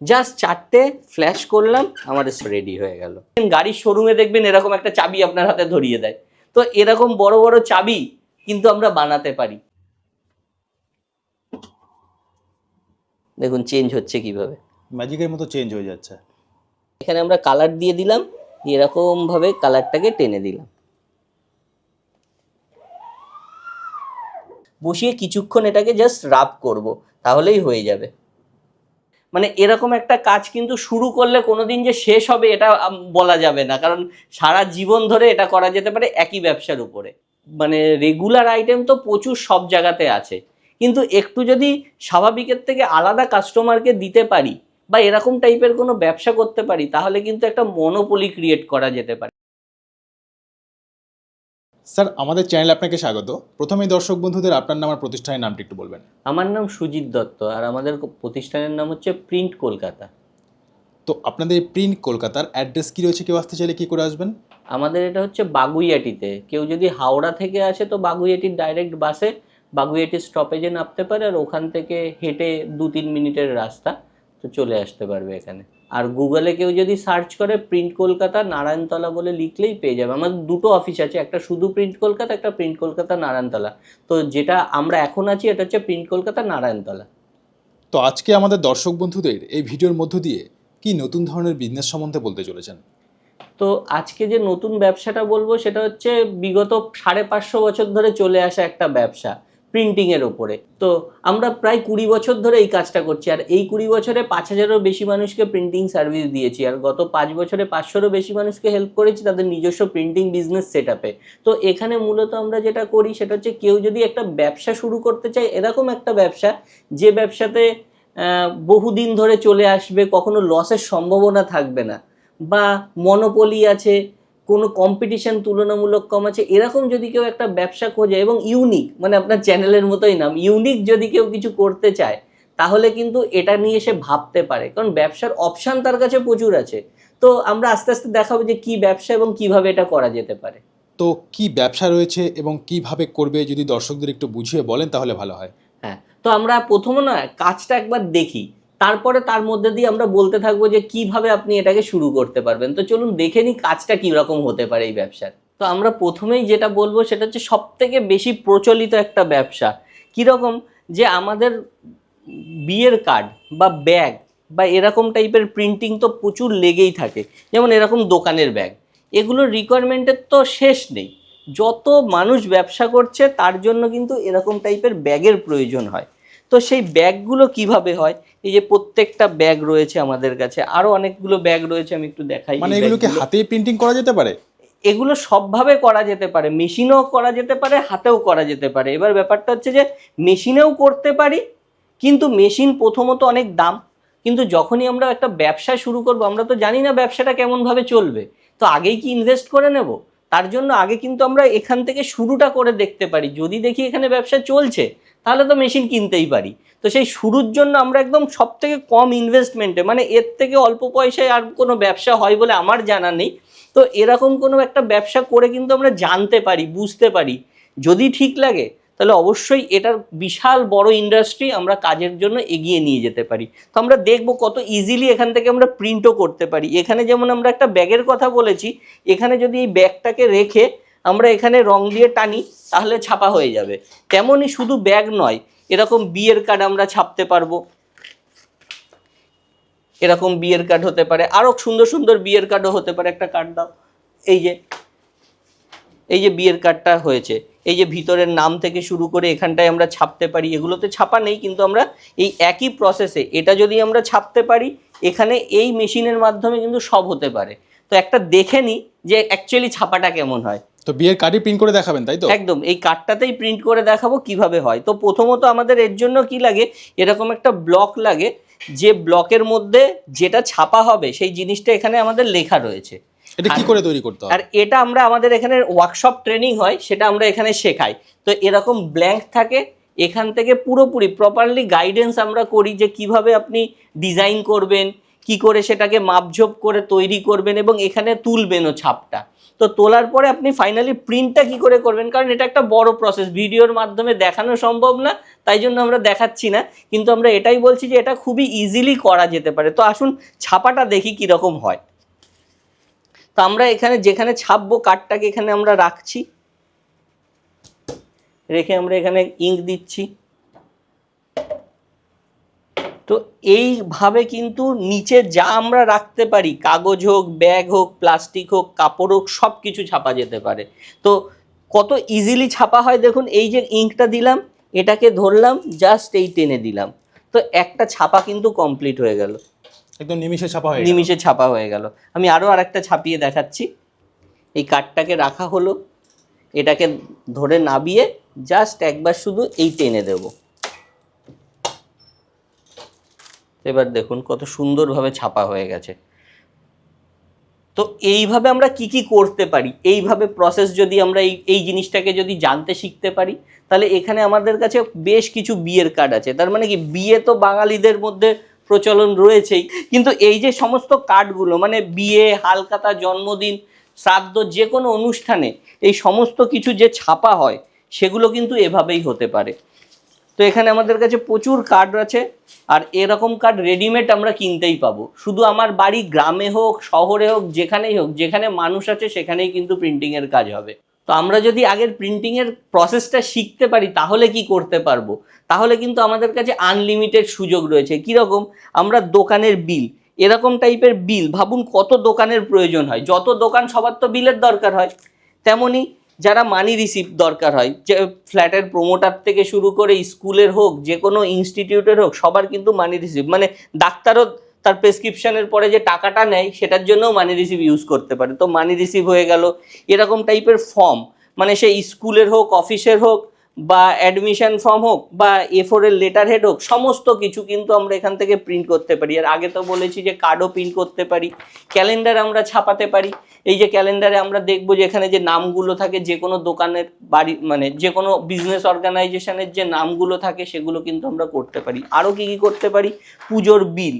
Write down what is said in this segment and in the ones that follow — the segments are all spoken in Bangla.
জাস্ট চারটে ফ্ল্যাশ করলাম আমাদের রেডি হয়ে গেল। গাড়ির শোরুমে দেখবেন এরকম একটা চাবি আপনার হাতে ধরিয়ে দেয়। তো এরকম বড় বড় চাবি কিন্তু আমরা বানাতে পারি। দেখুন চেঞ্জ হচ্ছে কীভাবে। ম্যাজিকের মতো চেঞ্জ হয়ে যাচ্ছে। এখানে আমরা কালার দিয়ে দিলাম এরকম ভাবে কালারটাকে টেনে দিলাম। বসিয়ে কিছুক্ষণ এটাকে জাস্ট রাব করব তাহলেই হয়ে যাবে। মানে এরকম একটা কাজ কিন্তু শুরু করলে কোনোদিন যে শেষ হবে এটা বলা যাবে না। কারণ সারা জীবন ধরে এটা করা যেতে পারে একই ব্যবসার উপরে। মানে রেগুলার আইটেম তো প্রচুর সব জায়গাতে আছে। কিন্তু একটু যদি স্বাভাবিকের থেকে আলাদা কাস্টমারকে দিতে পারি বা এরকম টাইপের কোনো ব্যবসা করতে পারি, তাহলে কিন্তু একটা মনোপলি ক্রিয়েট করা যেতে পারে। স্যার আমাদের চ্যানেলে আপনাকে স্বাগত। প্রথমেই দর্শক বন্ধুদের আপনার নাম আর প্রতিষ্ঠানের নামটি একটু বলবেন। আমার নাম সুজিত দত্ত আর আমাদের প্রতিষ্ঠানের নাম হচ্ছে প্রিন্ট কলকাতা। তো আপনাদের প্রিন্ট কলকাতার অ্যাড্রেস কী রয়েছে? কেউ আসতে চাইলে কী করে আসবেন? আমাদের এটা হচ্ছে বাগুইয়াটিতে। কেউ যদি হাওড়া থেকে আসে তো বাগুইয়াটির ডাইরেক্ট বাসে বাগুইয়াটি স্টপেজে নামতে পারে আর ওখান থেকে হেঁটে দু তিন মিনিটের রাস্তা তো চলে আসতে পারবে এখানে। আর গুগলে কেউ যদি সার্চ করে প্রিন্ট কলকাতা নারায়ণতলা বলে লিখলেই পেয়ে যাবে। আমাদের দুটো অফিস আছে একটা শুধু প্রিন্ট কলকাতা একটা প্রিন্ট কলকাতা নারায়ণতলা। তো যেটা আমরা এখন আছি এটা হচ্ছে প্রিন্ট কলকাতা নারায়ণতলা। তো আজকে আমাদের দর্শক বন্ধুদের এই ভিডিওর মধ্য দিয়ে কি নতুন ধরনের বিজনেস সম্বন্ধে বলতে চলেছেন? তো আজকে যে নতুন ব্যবসাটা বলব সেটা হচ্ছে বিগত সাড়ে পাঁচশো বছর ধরে চলে আসা একটা ব্যবসা। প্রিন্টিং এর ওপরে। তো আমরা প্রায় কুড়ি বছর ধরে এই কাজটা করছি। আর এই কুড়ি বছরে পাঁচ হাজারও বেশি মানুষকে প্রিন্টিং সার্ভিস দিয়েছি। আর গত পাঁচ বছরে পাঁচশোরও বেশি মানুষকে হেল্প করেছি তাদের নিজস্ব প্রিন্টিং বিজনেস সেট তো এখানে মূলত আমরা যেটা করি সেটা হচ্ছে কেউ যদি একটা ব্যবসা শুরু করতে চায়, এরকম একটা ব্যবসা, যে ব্যবসাতে বহুদিন ধরে চলে আসবে, কখনো লসের সম্ভাবনা থাকবে না। বা মনোপলি আছে কোনো কম্পিটিশন তুলনামূলক কম আছে। এরকম যদি কেউ একটা ব্যবসা খোঁজে এবং ইউনিক মানে আপনার চ্যানেলের মতোই নাম ইউনিক যদি কেউ কিছু করতে চায় তাহলে কিন্তু এটা নিয়ে সে ভাবতে পারে। কারণ ব্যবসার অপশান তার কাছে প্রচুর আছে। তো আমরা আস্তে আস্তে দেখাবো যে কি ব্যবসা এবং কীভাবে এটা করা যেতে পারে। তো কি ব্যবসা রয়েছে এবং কীভাবে করবে যদি দর্শকদের একটু বুঝিয়ে বলেন তাহলে ভালো হয়। হ্যাঁ তো আমরা প্রথমে না কাজটা একবার দেখি। তারপরে তার মধ্যে দিয়ে আমরা বলতে থাকব যে কীভাবে আপনি এটাকে শুরু করতে পারবেন। তো চলুন দেখে নিই কাজটা কীরকম হতে পারে এই ব্যবসার। তো আমরা প্রথমেই যেটা বলব সেটা হচ্ছে সব থেকে বেশি প্রচলিত একটা ব্যবসা। কীরকম? যে আমাদের বিয়ের কার্ড বা ব্যাগ বা এরকম টাইপের প্রিন্টিং তো প্রচুর লেগেই থাকে। যেমন এরকম দোকানের ব্যাগ। এগুলোর রিকোয়ারমেন্টের তো শেষ নেই। যত মানুষ ব্যবসা করছে তার জন্য কিন্তু এরকম টাইপের ব্যাগের প্রয়োজন হয়। তো সেই ব্যাগগুলো কীভাবে হয়? এই যে প্রত্যেকটা ব্যাগ রয়েছে আমাদের কাছে আরও অনেকগুলো ব্যাগ রয়েছে আমি একটু দেখাই মানে এগুলোকে। হাতেই প্রিন্টিং করা যেতে পারে? এগুলো সবভাবে করা যেতে পারে মেশিনেও করা যেতে পারে হাতেও করা যেতে পারে। এবার ব্যাপারটা হচ্ছে যে মেশিনেও করতে পারি কিন্তু মেশিন প্রথমত অনেক দাম। কিন্তু যখনই আমরা একটা ব্যবসা শুরু করব আমরা তো জানি না ব্যবসাটা কেমনভাবে চলবে। তো আগেই কি ইনভেস্ট করে নেব? তার জন্য আগে কিন্তু আমরা এখান থেকে শুরুটা করে দেখতে পারি। যদি দেখি এখানে ব্যবসা চলছে তাহলে তো মেশিন কিনতেই পারি। তো সেই শুরুর জন্য আমরা একদম সব থেকে কম ইনভেস্টমেন্টে মানে এর থেকে অল্প পয়সায় আর কোনো ব্যবসা হয় বলে আমার জানা নেই। তো এরকম কোনো একটা ব্যবসা করে কিন্তু আমরা জানতে পারি, বুঝতে পারি। যদি ঠিক লাগে, তাহলে অবশ্যই এটার বিশাল বড় ইন্ডাস্ট্রি আমরা কাজের জন্য এগিয়ে নিয়ে যেতে পারি। তো আমরা দেখব কত ইজিলি এখান থেকে আমরা প্রিন্টও করতে পারি। এখানে যেমন আমরা একটা ব্যাগের কথা বলেছি, এখানে যদি এই ব্যাগটাকে রেখে আমরা এখানে রং দিয়ে টানি, তাহলে ছাপা হয়ে যাবে। তেমনই শুধু ব্যাগ নয়, এরকম বিয়ের কার্ড আমরা ছাপতে পারব। এরকম বিয়ের কার্ড হতে পারে, আরও সুন্দর সুন্দর বিয়ের কার্ডও হতে পারে। একটা কার্ড দাও, এই যে এই যে বিয়ের কার্ডটা হয়েছে, এই যে ভিতরের নাম থেকে শুরু করে এখানটায় আমরা ছাপতে পারি। এগুলোতে ছাপা নেই, কিন্তু আমরা এই একই প্রসেসে এটা যদি আমরা ছাপতে পারি, এখানে এই মেশিনের মাধ্যমে কিন্তু সব হতে পারে। তো একটা দেখে নিই যে অ্যাকচুয়ালি ছাপাটা কেমন হয়। তো বিয়ের কার্ডই প্রিন্ট করে দেখাবেন তাই তো? একদম এই কার্ডটাতেই প্রিন্ট করে দেখাবো কীভাবে হয়। তো প্রথমত আমাদের এর জন্য কি লাগে এরকম একটা ব্লক লাগে যে ব্লকের মধ্যে যেটা ছাপা হবে সেই জিনিসটা এখানে আমাদের লেখা রয়েছে। এটা কি করে তৈরি করতে হবে আর এটা আমরা আমাদের এখানে ওয়ার্কশপ ট্রেনিং হয় সেটা আমরা এখানে শেখাই। তো এরকম ব্ল্যাঙ্ক থাকে এখান থেকে পুরোপুরি প্রপারলি গাইডেন্স আমরা করি যে কীভাবে আপনি ডিজাইন করবেন কি করে সেটাকে মাপঝোপ করে তৈরি করবেন এবং এখানে তুলবেনও ছাপটা। তো তোলার পরে আপনি ফাইনালি প্রিন্টটা কি করে করবেন? কারণ এটা একটা বড় প্রসেস ভিডিওর মাধ্যমে দেখানো সম্ভব না, তাই জন্য আমরা দেখাচ্ছি না। কিন্তু আমরা এটাই বলছি যে এটা খুবই ইজিলি করা যেতে পারে। তো আসুন ছাপাটা দেখি কীরকম হয়। তো আমরা এখানে যেখানে ছাপবো কাঠটাকে এখানে আমরা রাখছি। রেখে আমরা এখানে ইঙ্ক দিচ্ছি। তো এইভাবে কিন্তু নিচে যা আমরা রাখতে পারি কাগজ হোক ব্যাগ হোক প্লাস্টিক হোক কাপড় হোক সব কিছু ছাপা যেতে পারে। তো কত ইজিলি ছাপা হয় দেখুন এই যে ইঙ্কটা দিলাম এটাকে ধরলাম জাস্ট এই টেনে দিলাম। তো একটা ছাপা কিন্তু কমপ্লিট হয়ে গেল। একদম নিমিষে ছাপা হয়ে। নিমিষে ছাপা হয়ে গেল। আমি আরও আরেকটা ছাপিয়ে দেখাচ্ছি। এই কাঠটাকে রাখা হলো। এটাকে ধরে নাবিয়ে জাস্ট একবার শুধু এই টেনে দেব। এবার দেখুন কত সুন্দরভাবে ছাপা হয়ে গেছে। তো এইভাবে আমরা কি কি করতে পারি? এইভাবে প্রসেস যদি আমরা এই এই জিনিসটাকে যদি জানতে শিখতে পারি, তাহলে এখানে আমাদের কাছে বেশ কিছু বিয়ের কার্ড আছে। তার মানে কি, বিয়ে তো বাঙালিদের মধ্যে প্রচলন রয়েছেই। কিন্তু এই যে সমস্ত কার্ডগুলো মানে বিয়ে হালকাতা জন্মদিন, শ্রাদ্ধ যে কোনো অনুষ্ঠানে এই সমস্ত কিছু যে ছাপা হয়, সেগুলো কিন্তু এভাবেই হতে পারে। তো এখানে আমাদের কাছে প্রচুর কার্ড আছে, আর এরকম কার্ড রেডিমেড আমরা কিনতেই পাবো। শুধু আমার বাড়ি গ্রামে হোক, শহরে হোক, যেখানেই হোক, যেখানে মানুষ আছে সেখানেই কিন্তু প্রিন্টিংয়ের কাজ হবে। তো আমরা যদি আগের প্রিন্টিংয়ের প্রসেসটা শিখতে পারি, তাহলে কি করতে পারব? তাহলে কিন্তু আমাদের কাছে আনলিমিটেড সুযোগ রয়েছে। কীরকম? আমরা দোকানের বিল এরকম টাইপের বিল ভাবুন কত দোকানের প্রয়োজন হয়। যত দোকান সবার তো বিলের দরকার হয়। তেমনি যারা মানি রিসিভ দরকার হয়, যে ফ্ল্যাটের প্রোমোটার থেকে শুরু করে স্কুলের হোক, যে কোনো ইনস্টিটিউটের হোক, সবার কিন্তু মানি রিসিভ মানে ডাক্তারও তার প্রেসক্রিপশানের পরে যে টাকাটা নেয়, সেটার জন্যও মানি রিসিভ ইউজ করতে পারে। তো মানি রিসিভ হয়ে গেল, এরকম টাইপের ফর্ম মানে সে স্কুলের হোক অফিসের হোক বা অ্যাডমিশন ফর্ম হোক বা এ ফোরের লেটার হেড হোক, সমস্ত কিছু কিন্তু আমরা এখান থেকে প্রিন্ট করতে পারি। আর আগে তো বলেছি যে কার্ডও প্রিন্ট করতে পারি ক্যালেন্ডার আমরা ছাপাতে পারি। এই যে ক্যালেন্ডারে আমরা দেখব যে এখানে যে নামগুলো থাকে, যে কোনো দোকানের বাড়ি মানে যে কোনো বিজনেস অর্গানাইজেশনের যে নামগুলো থাকে, সেগুলো কিন্তু আমরা করতে পারি। আরও কি কি করতে পারি? পুজোর বিল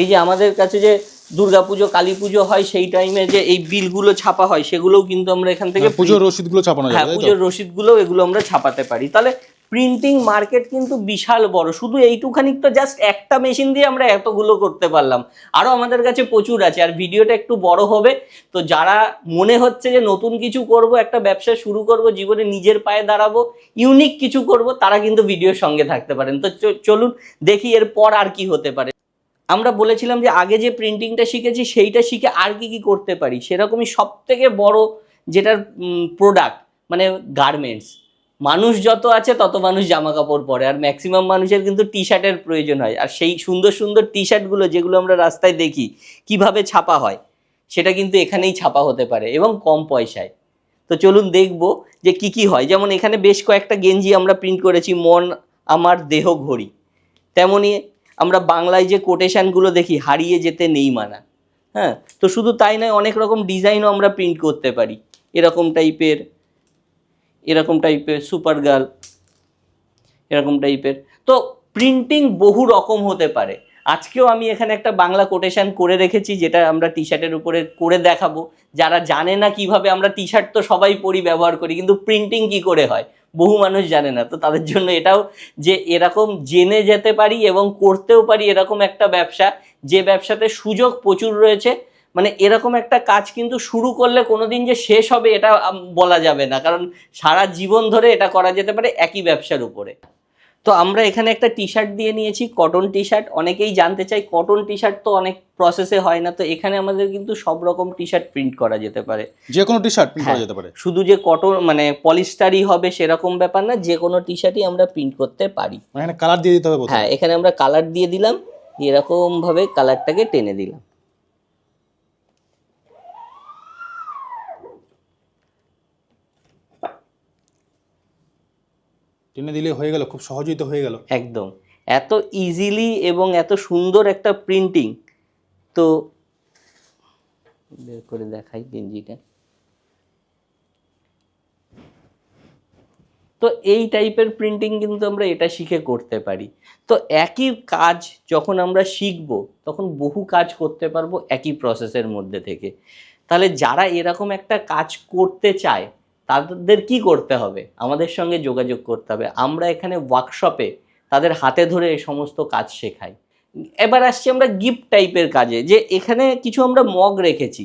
এই যে আমাদের কাছে যে দুর্গাপুজো কালী পুজো হয় সেই টাইমে যে এই বিলগুলো ছাপা হয় সেগুলোও কিন্তু আমরা এখান থেকে মানে পুজোর রসিদগুলো ছাপানো হ্যাঁ? পুজোর রসিদগুলো এগুলো আমরা ছাপাতে পারি। তাহলে প্রিন্টিং মার্কেট কিন্তু বিশাল বড় শুধু এইটুখানি তো জাস্ট একটা মেশিন দিয়ে আমরা এতগুলো করতে পারলাম। আরও আমাদের কাছে প্রচুর আছে আর ভিডিওটা একটু বড় হবে। তো যারা মনে হচ্ছে যে নতুন কিছু করব একটা ব্যবসা শুরু করব জীবনে নিজের পায়ে দাঁড়াবো ইউনিক কিছু করব তারা কিন্তু ভিডিওর সঙ্গে থাকতে পারেন। তো চলুন দেখি এরপর আর কি হতে পারে। আমরা বলেছিলাম যে আগে যে প্রিন্টিংটা শিখেছি, সেইটা শিখে আর কি কি করতে পারি? সেরকমই সব থেকে বড় যেটার প্রোডাক্ট মানে গার্মেন্টস মানুষ যত আছে, তত মানুষ জামা কাপড় পরে। আর ম্যাক্সিমাম মানুষের কিন্তু টি শার্টের প্রয়োজন হয়। আর সেই সুন্দর সুন্দর টি শার্টগুলো যেগুলো আমরা রাস্তায় দেখি, কীভাবে ছাপা হয়, সেটা কিন্তু এখানেই ছাপা হতে পারে এবং কম পয়সায়। তো চলুন দেখব যে কি কি হয়। যেমন এখানে বেশ কয়েকটা গেঞ্জি আমরা প্রিন্ট করেছি, মন, আমার দেহ ঘড়ি। তেমনি আমরা বাংলায় যে কোটেশানগুলো দেখি, হারিয়ে যেতে নেই মানা। হ্যাঁ? তো শুধু তাই নয়, অনেক রকম ডিজাইনও আমরা প্রিন্ট করতে পারি। এরকম টাইপের এরকম টাইপের সুপার গার্ল এরকম টাইপের তো প্রিন্টিং বহু রকম হতে পারে। আজকেও আমি এখানে একটা বাংলা কোটেশন করে রেখেছি, যেটা আমরা টি শার্টের উপরে করে দেখাবো। যারা জানে না কীভাবে আমরা টি শার্ট তো সবাই পরি ব্যবহার করি, কিন্তু প্রিন্টিং কি করে হয়? বহু মানুষ জানে না। তো তাদের জন্য এটাও যে এরকম জেনে যেতে পারি এবং করতেও পারি এরকম একটা ব্যবসা, যে ব্যবসাতে সুযোগ প্রচুর রয়েছে। মানে এরকম একটা কাজ কিন্তু শুরু করলে কোনোদিন যে শেষ হবে এটা বলা যাবে না। কারণ সারা জীবন ধরে এটা করা যেতে পারে একই ব্যবসার উপরে। তো আমরা এখানে একটা টি শার্ট দিয়ে নিয়েছি কটন টি শার্ট অনেকেই জানতে চাই কটন টি শার্ট তো অনেক প্রসেসে হয় না তো এখানে আমাদের কিন্তু সব রকম টি শার্ট প্রিন্ট করা যেতে পারে। যে কোনো টি শার্ট প্রিন্ট করা হ্যাঁ। যেতে পারে। শুধু যে কটন মানে পলিস্টারই হবে সেরকম ব্যাপার না যে কোনো টি শার্টই আমরা প্রিন্ট করতে পারি। মানে এখানে কালার দিয়ে দিতে হবে হ্যাঁ এখানে আমরা কালার দিয়ে দিলাম এরকম ভাবে কালারটাকে টেনে দিলাম। টেনে দিলে হয়ে গেল, খুব সহজেই তো হয়ে গেল। একদম। এত ইজিলি এবং এত সুন্দর একটা প্রিন্টিং তো বের করে দেখাই গেঞ্জিটা। তো এই টাইপের প্রিন্টিং কিন্তু আমরা এটা শিখে করতে পারি। তো একই কাজ যখন আমরা শিখব, তখন বহু কাজ করতে পারব একই প্রসেসের মধ্যে থেকে। তাহলে যারা এরকম একটা কাজ করতে চায় তাদের কি করতে হবে? আমাদের সঙ্গে যোগাযোগ করতে হবে। আমরা এখানে ওয়ার্কশপে তাদের হাতে ধরে এই সমস্ত কাজ শেখাই। এবার আসছি আমরা গিফট টাইপের কাজে যে এখানে কিছু আমরা মগ রেখেছি।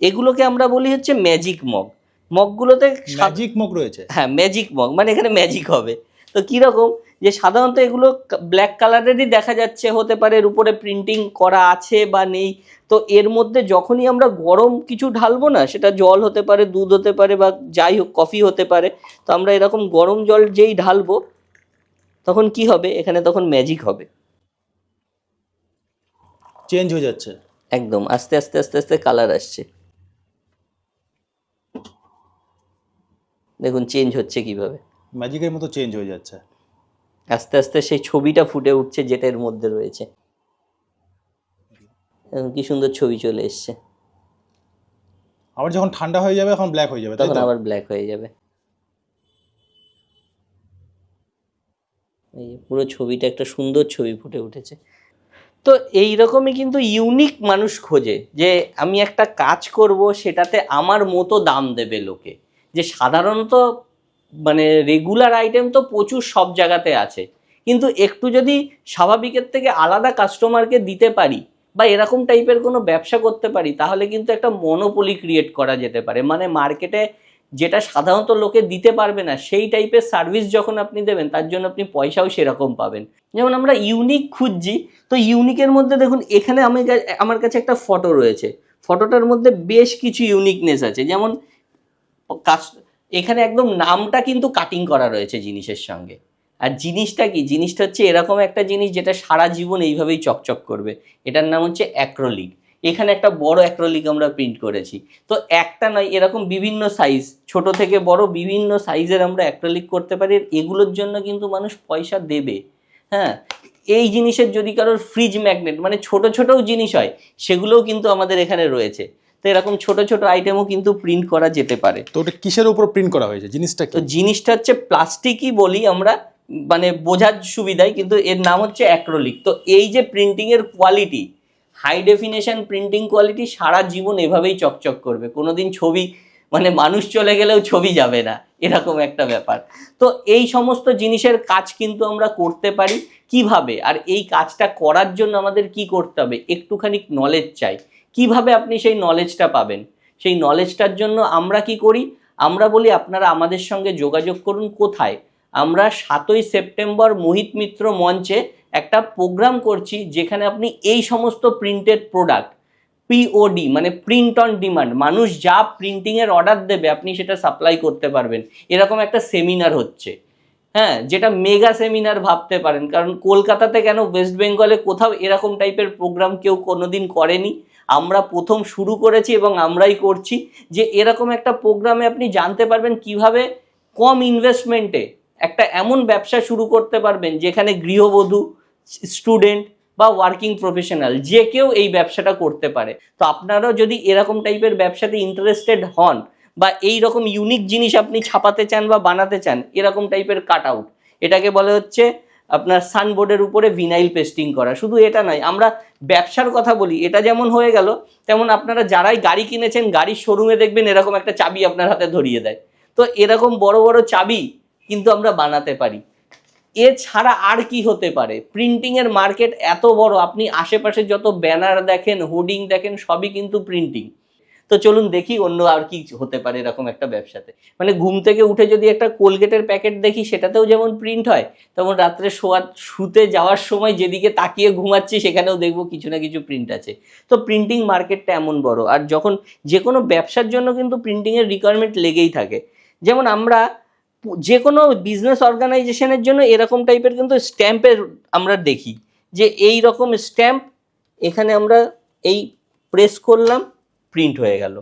এগুলোকে আমরা বলি হচ্ছে ম্যাজিক মগ মগগুলোতে ম্যাজিক মগ রয়েছে। হ্যাঁ ম্যাজিক মগ মানে এখানে ম্যাজিক হবে। তো কীরকম যে সাধারণত এগুলো ব্ল্যাক কালারেরই দেখা যাচ্ছে হতে পারে এর উপরে প্রিন্টিং করা আছে বা নেই। তো এর মধ্যে যখনই আমরা গরম কিছু ঢালবো না সেটা জল হতে পারে দুধ হতে পারে বা যাই হোক কফি হতে পারে তো আমরা এরকম গরম জল যেই ঢালবো তখন কি হবে? এখানে তখন ম্যাজিক হবে। চেঞ্জ হয়ে যাচ্ছে। একদম আস্তে আস্তে আস্তে আস্তে কালার আসছে। দেখুন চেঞ্জ হচ্ছে কীভাবে। ম্যাজিকের মতো চেঞ্জ হয়ে যাচ্ছে। আস্তে আস্তে সেই ছবিটা ফুটে উঠছে যেটা এর মধ্যে রয়েছে। এখন কি সুন্দর ছবি চলে এসছে। আবার যখন ঠান্ডা হয়ে যাবে এখন ব্ল্যাক হয়ে যাবে তখন আবার ব্ল্যাক হয়ে যাবে। এই পুরো ছবিটা একটা সুন্দর ছবি ফুটে উঠেছে। তো এই রকমই কিন্তু ইউনিক মানুষ খোঁজে যে আমি একটা কাজ করব সেটাতে আমার মতো দাম দেবে লোকে। যে সাধারণত মানে রেগুলার আইটেম তো প্রচুর সব জায়গাতে আছে। কিন্তু একটু যদি স্বাভাবিকের থেকে আলাদা কাস্টমারকে দিতে পারি বা এরকম টাইপের কোনো ব্যবসা করতে পারি, তাহলে কিন্তু একটা মনোপলি ক্রিয়েট করা যেতে পারে। মানে মার্কেটে যেটা সাধারণত লোকে দিতে পারবে না, সেই টাইপের সার্ভিস যখন আপনি দেবেন, তার জন্য আপনি পয়সাও সেরকম পাবেন। যেমন আমরা ইউনিক খুঁজছি, তো ইউনিকের মধ্যে দেখুন, এখানে আমি আমার কাছে একটা ফটো রয়েছে। ফটোটার মধ্যে বেশ কিছু ইউনিকনেস আছে। যেমন এখানে একদম নামটা কিন্তু কাটিং করা রয়েছে জিনিসের সঙ্গে। আর জিনিসটা কি? জিনিসটা হচ্ছে এরকম একটা জিনিস যেটা সারা জীবন এইভাবেই চকচক করবে। এটার নাম হচ্ছে অ্যাক্রোলিক এখানে একটা বড় অ্যাক্রোলিক আমরা প্রিন্ট করেছি। তো একটা নয়, এরকম বিভিন্ন সাইজ ছোট থেকে বড় বিভিন্ন সাইজের আমরা অ্যাক্রোলিক করতে পারি। এগুলোর জন্য কিন্তু মানুষ পয়সা দেবে। হ্যাঁ? এই জিনিসের যদি কারোর ফ্রিজ ম্যাগনেট মানে ছোট ছোটও জিনিস হয়, সেগুলোও কিন্তু আমাদের এখানে রয়েছে। তো এরকম ছোট ছোট আইটেমও কিন্তু প্রিন্ট করা যেতে পারে। তো ওটা কিসের উপর প্রিন্ট করা হয়েছে? জিনিসটা তো জিনিসটা হচ্ছে প্লাস্টিকই বলি আমরা মানে বোঝার সুবিধায় কিন্তু এর নাম হচ্ছে অ্যাক্রোলিক তো এই যে প্রিন্টিংয়ের quality high definition printing quality সারা জীবন এভাবেই চকচক করবে। কোনোদিন ছবি মানে মানুষ চলে গেলেও ছবি যাবে না এরকম একটা ব্যাপার। তো এই সমস্ত জিনিসের কাজ কিন্তু আমরা করতে পারি। কীভাবে? আর এই কাজটা করার জন্য আমাদের কি করতে হবে? একটুখানি নলেজ চাই। কীভাবে আপনি সেই নলেজটা পাবেন? সেই নলেজটার জন্য আমরা কি করি? আমরা বলি, আপনারা আমাদের সঙ্গে যোগাযোগ করুন কোথায়? আমরা সাতই সেপ্টেম্বর মোহিত মিত্র মঞ্চে একটা প্রোগ্রাম করছি, যেখানে আপনি এই সমস্ত প্রিন্টেড প্রোডাক্ট পিওডি মানে প্রিন্ট অন ডিমান্ড মানুষ যা প্রিন্টিংয়ের অর্ডার দেবে, আপনি সেটা সাপ্লাই করতে পারবেন। এরকম একটা সেমিনার হচ্ছে। হ্যাঁ যেটা মেগা সেমিনার ভাবতে পারেন, কারণ কলকাতাতে কেন ওয়েস্ট বেঙ্গলে কোথাও এরকম টাইপের প্রোগ্রাম কেউ কোনোদিন করেনি। আমরা প্রথম শুরু করেছি এবং আমরাই করছি যে এরকম একটা প্রোগ্রামে আপনি জানতে পারবেন কীভাবে কম ইনভেস্টমেন্টে একটা এমন ব্যবসা শুরু করতে পারবেন যেখানে গৃহবধূ স্টুডেন্ট বা ওয়ার্কিং প্রফেশনাল যে কেউ এই ব্যবসাটা করতে পারে। তো আপনারাও যদি এরকম টাইপের ব্যবসাতে ইন্টারেস্টেড হন বা এই রকম ইউনিক জিনিস আপনি ছাপাতে চান বা বানাতে চান, এরকম টাইপের কাট আউট এটাকে বলে হচ্ছে আপনার সানবোর্ডের উপরে ভিনাইল পেস্টিং করা। শুধু এটা নয়, আমরা ব্যবসার কথা বলি, এটা যেমন হয়ে গেল, তেমন আপনারা যারাই গাড়ি কিনেছেন, গাড়ির শোরুমে দেখবেন এরকম একটা চাবি আপনার হাতে ধরিয়ে দেয়। তো এরকম বড় বড় চাবি কিন্তু আমরা বানাতে পারি। এছাড়া আর কি হতে পারে? প্রিন্টিং এর মার্কেট এত বড়, আপনি আশেপাশে যত ব্যানার দেখেন হোর্ডিং দেখেন, সবই কিন্তু প্রিন্টিং তো চলুন দেখি অন্য আর কি হতে পারে এরকম একটা ব্যবসাতে। মানে ঘুম থেকে উঠে যদি একটা কোলগেটের প্যাকেট দেখি, সেটাতেও যেমন প্রিন্ট হয়, তেমন রাত্রে শোয়া, শুতে যাওয়ার সময় যেদিকে তাকিয়ে ঘুমাচ্ছি, সেখানেও দেখব কিছু না কিছু প্রিন্ট আছে। তো প্রিন্টিং মার্কেটটা এমন বড়। আর যখন যে কোনো ব্যবসার জন্য কিন্তু প্রিন্টিংয়ের রিকোয়ারমেন্ট লেগেই থাকে। যেমন আমরা যে কোনো বিজনেস অর্গানাইজেশনের জন্য এরকম টাইপের কিন্তু স্ট্যাম্পের আমরা দেখি। যে এই রকম স্ট্যাম্প এখানে আমরা এই প্রেস করলাম প্রিন্ট হয়ে গেল।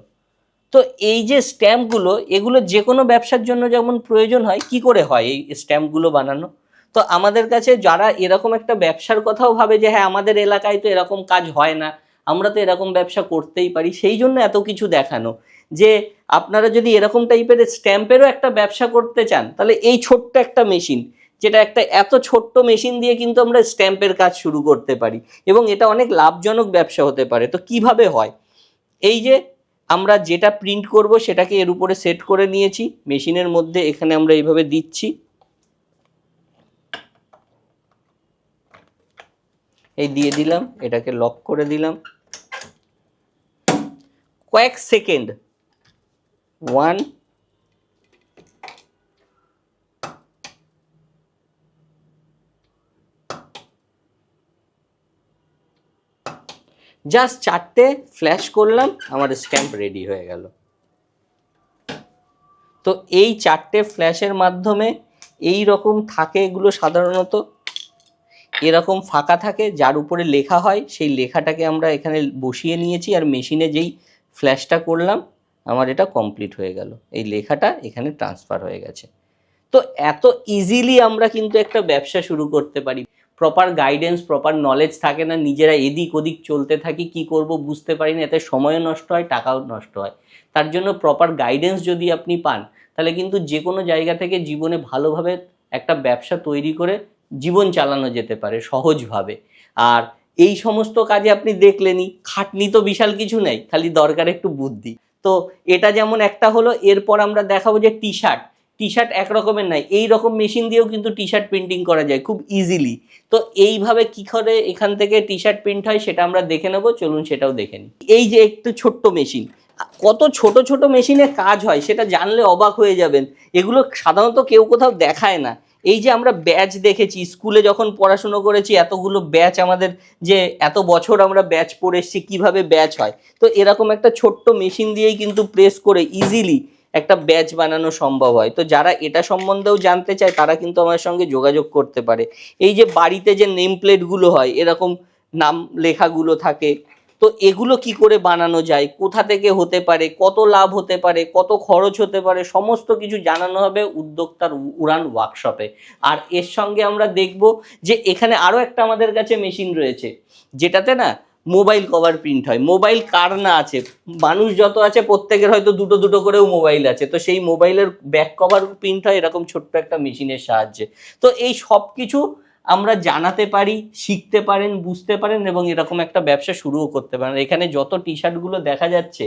তো এই যে স্ট্যাম্পগুলো এগুলো যে কোনো ব্যবসার জন্য যেমন প্রয়োজন হয়, কি করে হয় এই স্ট্যাম্পগুলো বানানো? তো আমাদের কাছে যারা এরকম একটা ব্যবসার কথাও ভাবে যে হ্যাঁ আমাদের এলাকায় তো এরকম কাজ হয় না, আমরা তো এরকম ব্যবসা করতেই পারি। সেই জন্য এত কিছু দেখানো। যে আপনারা যদি এরকম টাইপের স্ট্যাম্পেরও একটা ব্যবসা করতে চান, তাহলে এই ছোট্ট একটা মেশিন যেটা একটা এত ছোট্ট মেশিন দিয়ে কিন্তু আমরা স্ট্যাম্পের কাজ শুরু করতে পারি। এবং এটা অনেক লাভজনক ব্যবসা হতে পারে। তো কীভাবে হয়? এই যে আমরা যেটা প্রিন্ট করব সেটাকে এর উপরে সেট করে নিয়েছি মেশিনের মধ্যে এখানে আমরা এইভাবে দিচ্ছি। এই দিয়ে দিলাম, এটাকে লক করে দিলাম। কয়েক সেকেন্ড। ওয়ান জাস্ট চারটে ফ্ল্যাশ করলাম, আমার স্ট্যাম্প রেডি হয়ে গেল। তো এই চারটে ফ্ল্যাশের মাধ্যমে এই রকম থাকে এগুলো সাধারণত। এরকম ফাঁকা থাকে, যার উপরে লেখা হয়, সেই লেখাটাকে আমরা এখানে বসিয়ে নিয়েছি আর মেশিনে যেই ফ্ল্যাশটা করলাম, আমার এটা কমপ্লিট হয়ে গেল। এই লেখাটা এখানে ট্রান্সফার হয়ে গেছে। তো এত ইজিলি আমরা কিন্তু একটা ব্যবসা শুরু করতে পারি। প্রপার গাইডেন্স প্রপার নলেজ থাকে না, নিজেরা এদিক ওদিক চলতে থাকি, কি করব বুঝতে পারি না, এতে সময়ও নষ্ট হয়, টাকাও নষ্ট হয়। তার জন্য প্রপার গাইডেন্স যদি আপনি পান, তাহলে কিন্তু যে কোনো জায়গা থেকে জীবনে ভালোভাবে একটা ব্যবসা তৈরি করে জীবন চালানো যেতে পারে, সহজভাবে। আর এই সমস্ত কাজে আপনি দেখলেনই, খাটনি তো বিশাল কিছু নেই, খালি দরকার একটু বুদ্ধি। তো এটা যেমন একটা হলো, এরপর আমরা দেখাবো যে টি শার্ট টি শার্ট এক রকমের নাই। এই রকম মেশিন দিয়েও কিন্তু টি শার্ট প্রিন্টিং করা যায় খুব ইজিলি তো এইভাবে কি করে এখান থেকে টি শার্ট প্রিন্ট হয় সেটা আমরা দেখে নেব, চলুন সেটাও দেখে নিই। এই যে একটু ছোট্ট মেশিন কত ছোট ছোট মেশিনে কাজ হয় সেটা জানলে অবাক হয়ে যাবেন। এগুলো সাধারণত কেউ কোথাও দেখায় না। এই যে আমরা ব্যাচ দেখেছি স্কুলে যখন পড়াশুনো করেছি, এতগুলো ব্যাচ আমাদের যে এত বছর আমরা ব্যাচ পড়ে এসেছি, কীভাবে ব্যাচ হয়। তো এরকম একটা ছোট্ট মেশিন দিয়েই কিন্তু প্রেস করে ইজিলি একটা ব্যাচ বানানো সম্ভব হয়। তো যারা এটা সম্বন্ধেও জানতে চায়, তারা কিন্তু আমার সঙ্গে যোগাযোগ করতে পারে। এই যে বাড়িতে যে নেম প্লেটগুলো হয়, এরকম নাম লেখাগুলো থাকে, তো এগুলো কি করে বানানো যায়? কোথা থেকে হতে পারে? কত লাভ হতে পারে? কত খরচ হতে পারে? সমস্ত কিছু জানানো হবে উদ্যোক্তার উড়ান ওয়ার্কশপে আর এর সঙ্গে আমরা দেখব যে এখানে আরও একটা আমাদের কাছে মেশিন রয়েছে। যেটাতে না মোবাইল কভার প্রিন্ট হয়। মোবাইল কার না আছে? মানুষ যত আছে, প্রত্যেকের হয়তো দুটো দুটো করেও মোবাইল আছে। তো সেই মোবাইলের ব্যাক কভার প্রিন্ট হয় এরকম ছোট্ট একটা মেশিনের সাহায্যে। তো এই সব কিছু আমরা জানাতে পারি, শিখতে পারেন, বুঝতে পারেন এবং এরকম একটা ব্যবসা শুরুও করতে পারেন। এখানে যত টি শার্টগুলো দেখা যাচ্ছে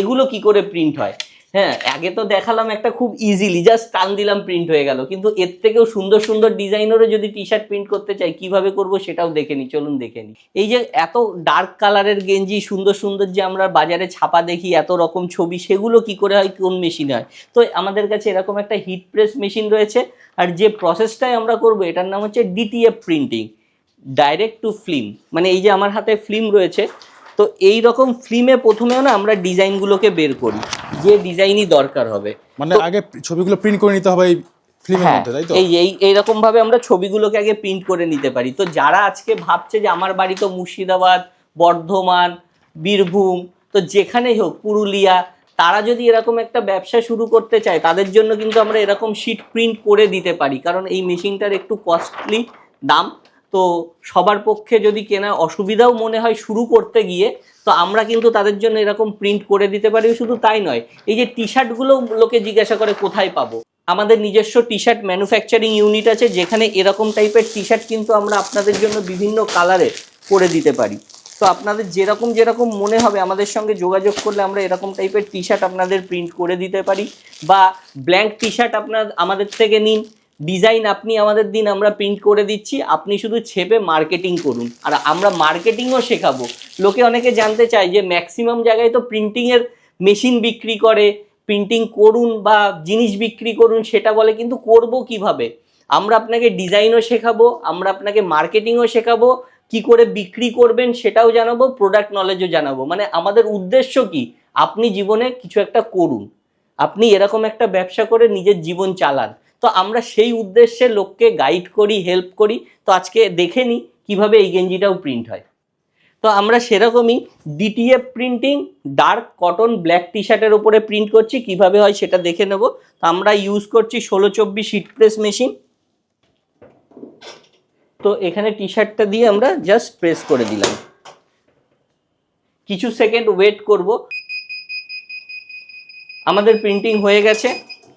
এগুলো কি করে প্রিন্ট হয়? হ্যাঁ আগে তো দেখালাম একটা খুব ইজিলি জাস্ট টান দিলাম প্রিন্ট হয়ে গেল। কিন্তু এর থেকেও সুন্দর সুন্দর ডিজাইনেরও যদি টি শার্ট প্রিন্ট করতে চাই, কীভাবে করব সেটাও দেখে নিই চলুন দেখে নিই এই যে এত ডার্ক কালারের গেঞ্জি, সুন্দর সুন্দর যে আমরা বাজারে ছাপা দেখি, এত রকম ছবি, সেগুলো কি করে হয়, কোন মেশিনে হয়? তো আমাদের কাছে এরকম একটা হিট প্রেস মেশিন রয়েছে, আর যে প্রসেসটাই আমরা করব, এটার নাম হচ্ছে DTF printing direct to film মানে এই যে আমার হাতে ফিল্ম রয়েছে তো এই রকম ফিল্মে প্রথমেও না আমরা ডিজাইনগুলোকে বের করি যে ডিজাইনই দরকার হবে। মানে আগে ছবিগুলো প্রিন্ট করে নিতে হবে এই ফিল্মের হ্যাঁ মধ্যে তাই তো? এই এই এইরকম ভাবে আমরা ছবিগুলোকে আগে প্রিন্ট করে নিতে পারি। তো যারা আজকে ভাবছে যে আমার বাড়ি তো মুর্শিদাবাদ বর্ধমান বীরভূম তো যেখানেই হোক পুরুলিয়া তারা যদি এরকম একটা ব্যবসা শুরু করতে চায় তাদের জন্য কিন্তু আমরা এরকম শিট প্রিন্ট করে দিতে পারি। কারণ এই মেশিনটার একটু কস্টলি দাম। তো সবার পক্ষে যদি কেনা অসুবিধাও মনে হয় শুরু করতে গিয়ে, তো আমরা কিন্তু তাদের জন্য এরকম প্রিন্ট করে দিতে পারি, শুধু তাই নয়। এই যে টি শার্টগুলো লোকে জিজ্ঞাসা করে কোথায় পাবো? আমাদের নিজস্ব টি শার্ট ম্যানুফ্যাকচারিং ইউনিট আছে, যেখানে এরকম টাইপের টি শার্ট কিন্তু আমরা আপনাদের জন্য বিভিন্ন কালারে করে দিতে পারি। তো আপনাদের যেরকম যেরকম মনে হবে, আমাদের সঙ্গে যোগাযোগ করলে আমরা এরকম টাইপের টি শার্ট আপনাদের প্রিন্ট করে দিতে পারি, বা ব্ল্যাঙ্ক টি শার্ট আপনার আমাদের থেকে নিন। ডিজাইন আপনি আমাদের দিন আমরা প্রিন্ট করে দিচ্ছি, আপনি শুধু ছেপে মার্কেটিং করুন। আর আমরা মার্কেটিংও শেখাবো। লোকে অনেকে জানতে চায় যে ম্যাক্সিমাম জায়গায় তো প্রিন্টিংয়ের মেশিন বিক্রি করে, প্রিন্টিং করুন বা জিনিস বিক্রি করুন, সেটা বলে, কিন্তু করব কীভাবে? আমরা আপনাকে ডিজাইনও শেখাবো, আমরা আপনাকে মার্কেটিংও শেখাবো, কি করে বিক্রি করবেন সেটাও জানাব প্রোডাক্ট নলেজও জানাব। মানে আমাদের উদ্দেশ্য কি? আপনি জীবনে কিছু একটা করুন। আপনি এরকম একটা ব্যবসা করে নিজের জীবন চালান। তো আমরা সেই উদ্দেশ্যে লোককে গাইড করি হেল্প করি। তো আজকে দেখে নিই কীভাবে এই গেঞ্জিটাও প্রিন্ট হয়। তো আমরা সেরকমই DTF printing dark cotton black T শার্টের উপরে প্রিন্ট করছি। কীভাবে হয় সেটা দেখে নেব। তো আমরা ইউজ করছি ষোলো চব্বিশ হিট প্রেস মেশিন তো এখানে টি শার্টটা দিয়ে আমরা জাস্ট প্রেস করে দিলাম। কিছু সেকেন্ড ওয়েট করব। আমাদের প্রিন্টিং হয়ে গেছে।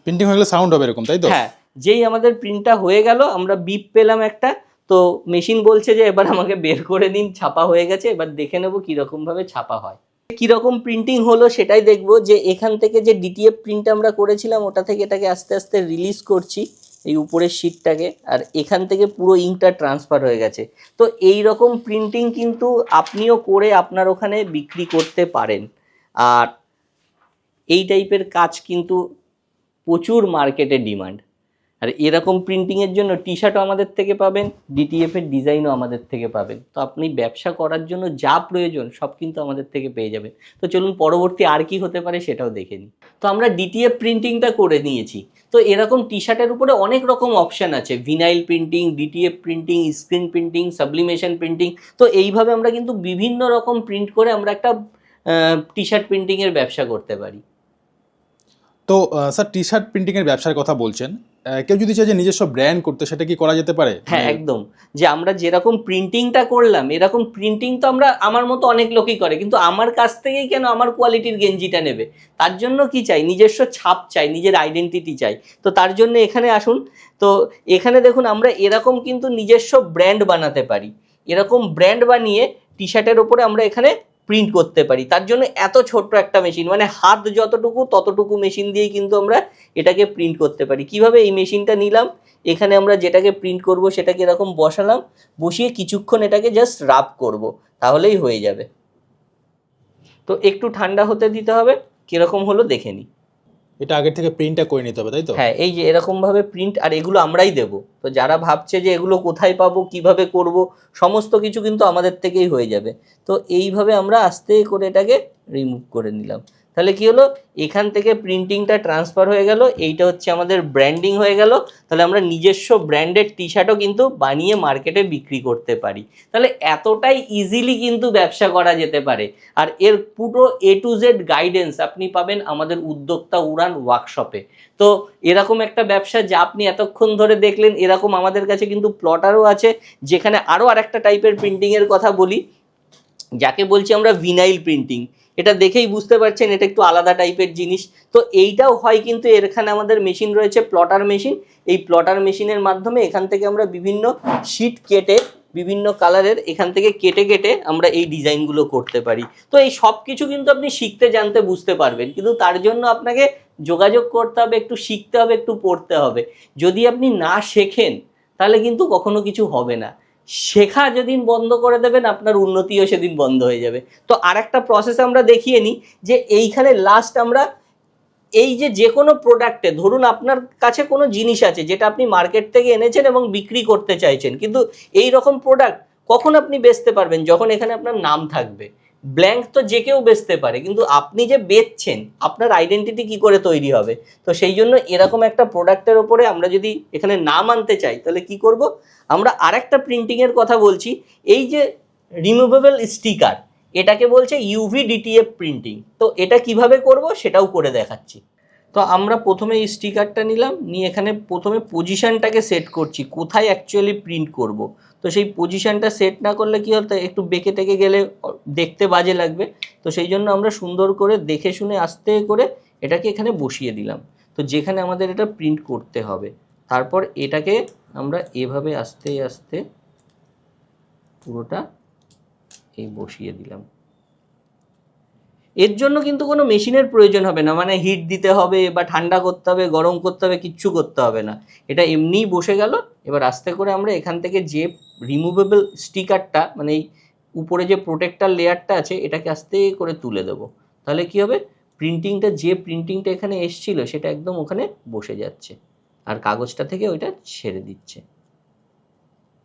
প্রিন্টিং হয়ে গেলে সাউন্ড হবে এরকম, তাই তো? হ্যাঁ যেই আমাদের প্রিন্টটা হয়ে গেল, আমরা বিপ পেলাম একটা, তো মেশিন বলছে যে এবার আমাকে বের করে দিন, ছাপা হয়ে গেছে, এবার দেখে নেব কীরকম ভাবে ছাপা হয়। কীরকম প্রিন্টিং হলো সেটাই দেখব যে এখান থেকে যে ডিটিএফ প্রিন্ট আমরা করেছিলাম, ওটা থেকে এটাকে আস্তে আস্তে রিলিজ করছি, এই উপরের শিটটাকে আর এখান থেকে পুরো ইঙ্কটা ট্রান্সফার হয়ে গেছে। তো এই রকম প্রিন্টিং কিন্তু আপনিও করে আপনার ওখানে বিক্রি করতে পারেন। আর এই টাইপের কাজ কিন্তু প্রচুর মার্কেটে ডিমান্ড আর এরকম প্রিন্টিংয়ের জন্য টি শার্টও আমাদের থেকে পাবেন ডিটিএফের ডিজাইনও আমাদের থেকে পাবেন। তো আপনি ব্যবসা করার জন্য যা প্রয়োজন, সব কিন্তু আমাদের থেকে পেয়ে যাবেন। তো চলুন পরবর্তী আর কি হতে পারে সেটাও দেখে নিই। তো আমরা ডিটিএফ প্রিন্টিংটা করে নিয়েছি। তো এরকম টি শার্টের উপরে অনেক রকম অপশান আছে। Vinyl printing DTF printing screen printing sublimation printing তো এইভাবে আমরা কিন্তু বিভিন্ন রকম প্রিন্ট করে আমরা একটা টি শার্ট প্রিন্টিংয়ের ব্যবসা করতে পারি। তো স্যার টি শার্ট প্রিন্টিং এর ব্যবসার কথা বলছেন। কেউ যদি চায় যে নিজস্ব ব্র্যান্ড করতে সেটা কি করা যেতে পারে? হ্যাঁ মানে একদম। যে আমরা যেরকম প্রিন্টিংটা করলাম এরকম প্রিন্টিং তো আমরা আমার মতো অনেক লোকই করে কিন্তু আমার কাছ থেকেই কেন আমার কোয়ালিটির গেঞ্জিটা নেবে? তার জন্য কি চাই? নিজস্ব ছাপ চাই নিজের আইডেন্টিটি চাই। তো তার জন্য এখানে আসুন। তো এখানে দেখুন আমরা এরকম কিন্তু নিজস্ব ব্র্যান্ড বানাতে পারি। এরকম ব্র্যান্ড বানিয়ে টি শার্টের ওপরে আমরা এখানে প্রিন্ট করতে পারি। তার জন্য এত ছোট্ট একটা মেশিন মানে হাত যতটুকু ততটুকু মেশিন দিয়ে কিন্তু আমরা এটাকে প্রিন্ট করতে পারি। কীভাবে এই মেশিনটা নিলাম? এখানে আমরা যেটাকে প্রিন্ট করব সেটাকে এরকম বসালাম, বসিয়ে কিছুক্ষণ এটাকে জাস্ট রাব করব, তাহলেই হয়ে যাবে। তো একটু ঠান্ডা হতে দিতে হবে, কীরকম হলো দেখে নিই। এটা আগে থেকে প্রিন্টটা করে নিতে হবে, তাই তো? হ্যাঁ এই যে এরকম ভাবে প্রিন্ট আর এগুলো আমরাই দেব। তো যারা ভাবছে যে এগুলো কোথায় পাবো, কীভাবে করব, সমস্ত কিছু কিন্তু আমাদের থেকেই হয়ে যাবে। তো এইভাবে আমরা আস্তে করে এটাকে রিমুভ করে নিলাম। তাহলে কি হলো? এখান থেকে প্রিন্টিংটা ট্রান্সফার হয়ে গেল। এইটা হচ্ছে আমাদের ব্র্যান্ডিং হয়ে গেল। তাহলে আমরা নিজস্ব ব্র্যান্ডেড টি শার্টও কিন্তু বানিয়ে মার্কেটে বিক্রি করতে পারি। তাহলে এতটাই ইজিলি কিন্তু ব্যবসা করা যেতে পারে। আর এর পুরো এ টু জেড গাইডেন্স আপনি পাবেন আমাদের উদ্যোক্তা উড়ান ওয়ার্কশপে তো এরকম একটা ব্যবসা যা আপনি এতক্ষণ ধরে দেখলেন, এরকম আমাদের কাছে কিন্তু প্লটারও আছে। যেখানে আরও আরেকটা টাইপের প্রিন্টিংয়ের কথা বলি। যাকে বলছি আমরা ভিনাইল প্রিন্টিং এটা দেখেই বুঝতে পারছেন, এটা একটু আলাদা টাইপের জিনিস। তো এইটাও হয় কিন্তু এখানে আমাদের মেশিন রয়েছে, প্লটার মেশিন। এই প্লটার মেশিনের মাধ্যমে এখান থেকে আমরা বিভিন্ন শিট কেটে, বিভিন্ন কালারের এখান থেকে কেটে কেটে আমরা এই ডিজাইনগুলো করতে পারি। তো এই সব কিছু কিন্তু আপনি শিখতে, জানতে, বুঝতে পারবেন। কিন্তু তার জন্য আপনাকে যোগাযোগ করতে হবে, একটু শিখতে হবে, একটু পড়তে হবে। যদি আপনি না শেখেন, তাহলে কিন্তু কখনো কিছু হবে না। শেখা যেদিন বন্ধ করে দেবেন, আপনার উন্নতিও সেদিন বন্ধ হয়ে যাবে। তো আর একটা প্রসেস আমরা দেখিয়ে নিই যে এইখানে লাস্ট আমরা এই যে যে কোনো প্রোডাক্টে ধরুন আপনার কাছে কোনো জিনিস আছে যেটা আপনি মার্কেট থেকে এনেছেন এবং বিক্রি করতে চাইছেন, কিন্তু এই রকম প্রোডাক্ট কখন আপনি বেচতে পারবেন? যখন এখানে আপনার নাম থাকবে। ব্ল্যাঙ্ক তো যে কেউ বেচতে পারে, কিন্তু আপনি যে বেচছেন, আপনার আইডেন্টিটি কি করে তৈরি হবে? তো সেই জন্য এরকম একটা প্রোডাক্টের ওপরে আমরা যদি এখানে নাম আনতে চাই, তাহলে কি করব? আমরা আরেকটা প্রিন্টিংয়ের কথা বলছি, এই যে রিমুভেবল স্টিকার এটাকে বলছে ইউভি ডিটিএফ প্রিন্টিং তো এটা কীভাবে করব? সেটাও করে দেখাচ্ছি। তো আমরা প্রথমে এই স্টিকারটা নিলাম, নিয়ে এখানে প্রথমে পজিশনটাকে সেট করছি, কোথায় অ্যাকচুয়ালি প্রিন্ট করব। তো সেই পজিশানটা সেট না করলে কি হতো, একটু বেঁকে টেকে গেলে দেখতে বাজে লাগবে। তো সেই জন্য আমরা সুন্দর করে দেখে শুনে আস্তে করে এটাকে এখানে বসিয়ে দিলাম। তো যেখানে আমাদের এটা প্রিন্ট করতে হবে। তারপর এটাকে আমরা এভাবে আস্তে আস্তে পুরোটা এই বসিয়ে দিলাম। এর জন্য কিন্তু কোনো মেশিনের প্রয়োজন হবে না। মানে হিট দিতে হবে বা ঠান্ডা করতে হবে, গরম করতে হবে, কিচ্ছু করতে হবে না। এটা এমনিই বসে গেল। এবার আস্তে করে আমরা এখান থেকে যে রিমুভেবল স্টিকারটা মানে এই উপরে যে প্রোটেক্টার লেয়ারটা আছে, এটাকে আস্তে করে তুলে দেবো। তাহলে কি হবে? প্রিন্টিংটা যে প্রিন্টিংটা এখানে এসছিল, সেটা একদম ওখানে বসে যাচ্ছে। আর কাগজটা থেকে ওইটা ছেড়ে দিচ্ছে।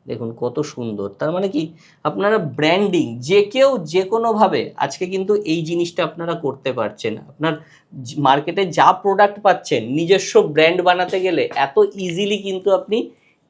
দেখুন কত সুন্দর। তার মানে কি? আপনারা ব্র্যান্ডিং যে কেউ যে কোনোভাবে আজকে কিন্তু এই জিনিসটা আপনারা করতে পারছেন। আপনার মার্কেটে যা প্রোডাক্ট পাচ্ছেন, নিজস্ব ব্র্যান্ড বানাতে গেলে এত ইজিলি কিন্তু আপনি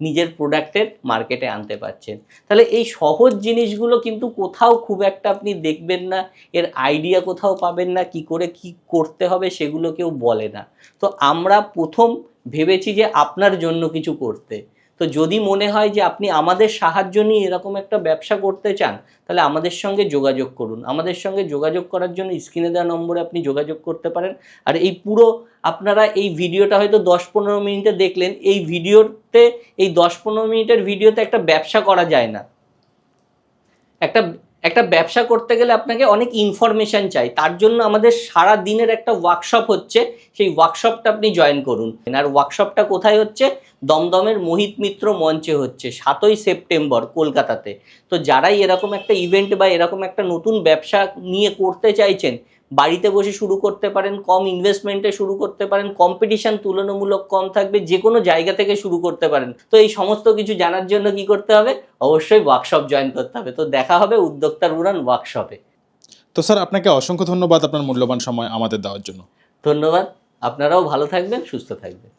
নিজের প্রোডাক্টের মার্কেটে আনতে পারছেন। তাহলে এই সহজ জিনিসগুলো কিন্তু কোথাও খুব একটা আপনি দেখবেন না, এর আইডিয়া কোথাও পাবেন না, কি করে কি করতে হবে সেগুলো কেউ বলে না। তো আমরা প্রথম ভেবেছি যে আপনার জন্য কিছু করতে। তো যদি মনে হয় যে আপনি আমাদের সাহায্য নিয়ে এরকম একটা ব্যবসা করতে চান, তাহলে আমাদের সঙ্গে যোগাযোগ করুন। আমাদের সঙ্গে যোগাযোগ করার জন্য স্ক্রিনে দেওয়া নম্বরে আপনি যোগাযোগ করতে পারেন। আর এই পুরো আপনারা এই ভিডিওটা হয়তো দশ পনেরো মিনিটে দেখলেন, এই ভিডিওতে, এই দশ পনেরো মিনিটের ভিডিওতে একটা ব্যবসা করা যায় না। একটা একটা ব্যবসা করতে গেলে আপনাকে অনেক ইনফরমেশান চাই। তার জন্য আমাদের সারা দিনের একটা ওয়ার্কশপ হচ্ছে, সেই ওয়ার্কশপটা আপনি জয়েন করুন। আর ওয়ার্কশপটা কোথায় হচ্ছে? দমদমের মোহিত মিত্র মঞ্চে হচ্ছে, সাতই সেপ্টেম্বর কলকাতাতে। তো যারাই এরকম একটা ইভেন্ট বা এরকম একটা নতুন ব্যবসা নিয়ে করতে চাইছেন বাড়িতে বসে শুরু করতে পারেন কম ইনভেস্টমেন্টে শুরু করতে পারেন কম্পিটিশন তুলনামূলক কম থাকবে যে কোনো জায়গা থেকে শুরু করতে পারেন। তো এই সমস্ত কিছু জানার জন্য কি করতে হবে? অবশ্যই ওয়ার্কশপ জয়েন করতে হবে। তো দেখা হবে উদ্যোক্তার উড়ান ওয়ার্কশপে তো স্যার আপনাকে অসংখ্য ধন্যবাদ আপনার মূল্যবান সময় আমাদের দেওয়ার জন্য। ধন্যবাদ। আপনারাও ভালো থাকবেন সুস্থ থাকবেন।